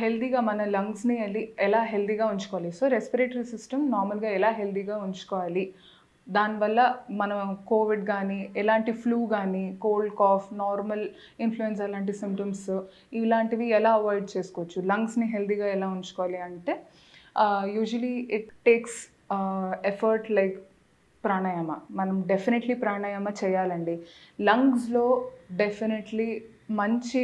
హెల్దీగా మన లంగ్స్ని ఎలా హెల్దీగా ఉంచుకోవాలి? సో రెస్పిరేటరీ సిస్టమ్ నార్మల్గా ఎలా హెల్దీగా ఉంచుకోవాలి? దానివల్ల మనం కోవిడ్ కానీ ఎలాంటి ఫ్లూ కానీ కోల్డ్ కాఫ్ నార్మల్ ఇన్ఫ్లుయెన్జా లాంటి సిమ్టమ్స్ ఇలాంటివి ఎలా అవాయిడ్ చేసుకోవచ్చు? లంగ్స్ని హెల్దీగా ఎలా ఉంచుకోవాలి అంటే usually it takes effort like pranayama. మనం డెఫినెట్లీ ప్రాణాయామ చేయాలండి. లంగ్స్లో డెఫినెట్లీ మంచి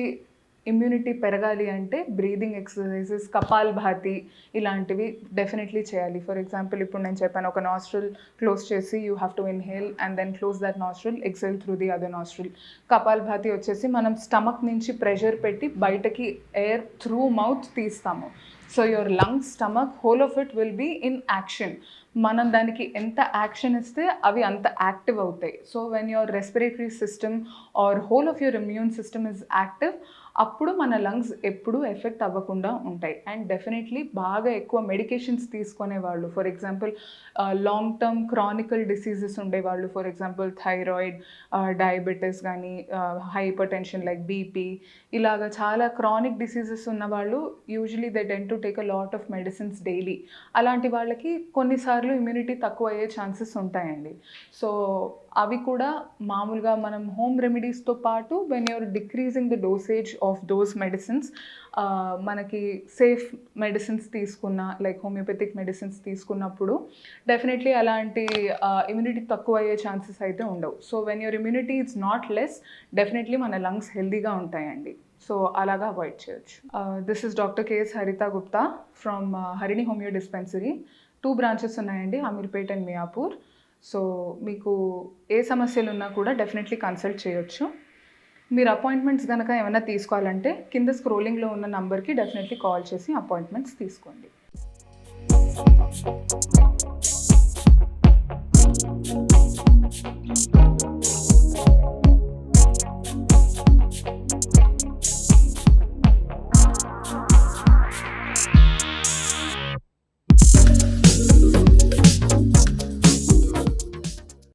ఇమ్యూనిటీ పెరగాలి అంటే బ్రీదింగ్ ఎక్సర్సైజెస్ కపాల్ భాతి ఇలాంటివి డెఫినెట్లీ చేయాలి. ఫర్ ఎగ్జాంపుల్ ఇప్పుడు నేను చెప్పాను ఒక నాస్ట్రల్ క్లోజ్ చేసి you have to inhale and then close that nostril exhale through the other nostril Kapal bhati వచ్చేసి మనం స్టమక్ నుంచి ప్రెషర్ పెట్టి బయటకి air through mouth తీస్తాము. So your lungs stomach whole of it will be in action మనం దానికి ఎంత action ఇస్తే అవి అంత యాక్టివ్ అవుతాయి. So when your respiratory system are whole of your immune system is active అప్పుడు మన లంగ్స్ ఎప్పుడూ ఎఫెక్ట్ అవ్వకుండా ఉంటాయి. అండ్ డెఫినెట్లీ బాగా ఎక్కువ మెడికేషన్స్ తీసుకునే వాళ్ళు for example long term chronical diseases ఉండేవాళ్ళు ఫర్ ఎగ్జాంపుల్ థైరాయిడ్ డయాబెటీస్ కానీ హైపర్ టెన్షన్ లైక్ బీపీ ఇలాగ చాలా క్రానిక్ డిసీజెస్ ఉన్న వాళ్ళు usually they tend to take a lot of medicines daily అలాంటి వాళ్ళకి కొన్నిసార్లు ఇమ్యూనిటీ తక్కువ అయ్యే ఛాన్సెస్ ఉంటాయండి. సో అవి కూడా మామూలుగా మనం హోమ్ రెమెడీస్తో పాటు when you're decreasing the dosage of those medicines మనకి సేఫ్ మెడిసిన్స్ తీసుకున్న లైక్ హోమియోపతిక్ మెడిసిన్స్ తీసుకున్నప్పుడు డెఫినెట్లీ అలాంటి ఇమ్యూనిటీ తక్కువ అయ్యే ఛాన్సెస్ అయితే ఉండవు. So when your immunity is not less definitely మన లంగ్స్ హెల్దీగా ఉంటాయండి. సో అలాగా అవాయిడ్ చేయొచ్చు. This is doctor K S Haritha Gupta from Harini homeo dispensary two branches ఉన్నాయండి అమీర్పేట్ అండ్ మియాపూర్ సో మీకు ఏ సమస్యలు ఉన్నా కూడా డెఫినెట్లీ కన్సల్ట్ చేయొచ్చు. మీరు అపాయింట్మెంట్స్ కనుక ఏమైనా తీసుకోవాలంటే కింద స్క్రోలింగ్లో ఉన్న నంబర్కి డెఫినెట్లీ కాల్ చేసి అపాయింట్మెంట్స్ తీసుకోండి.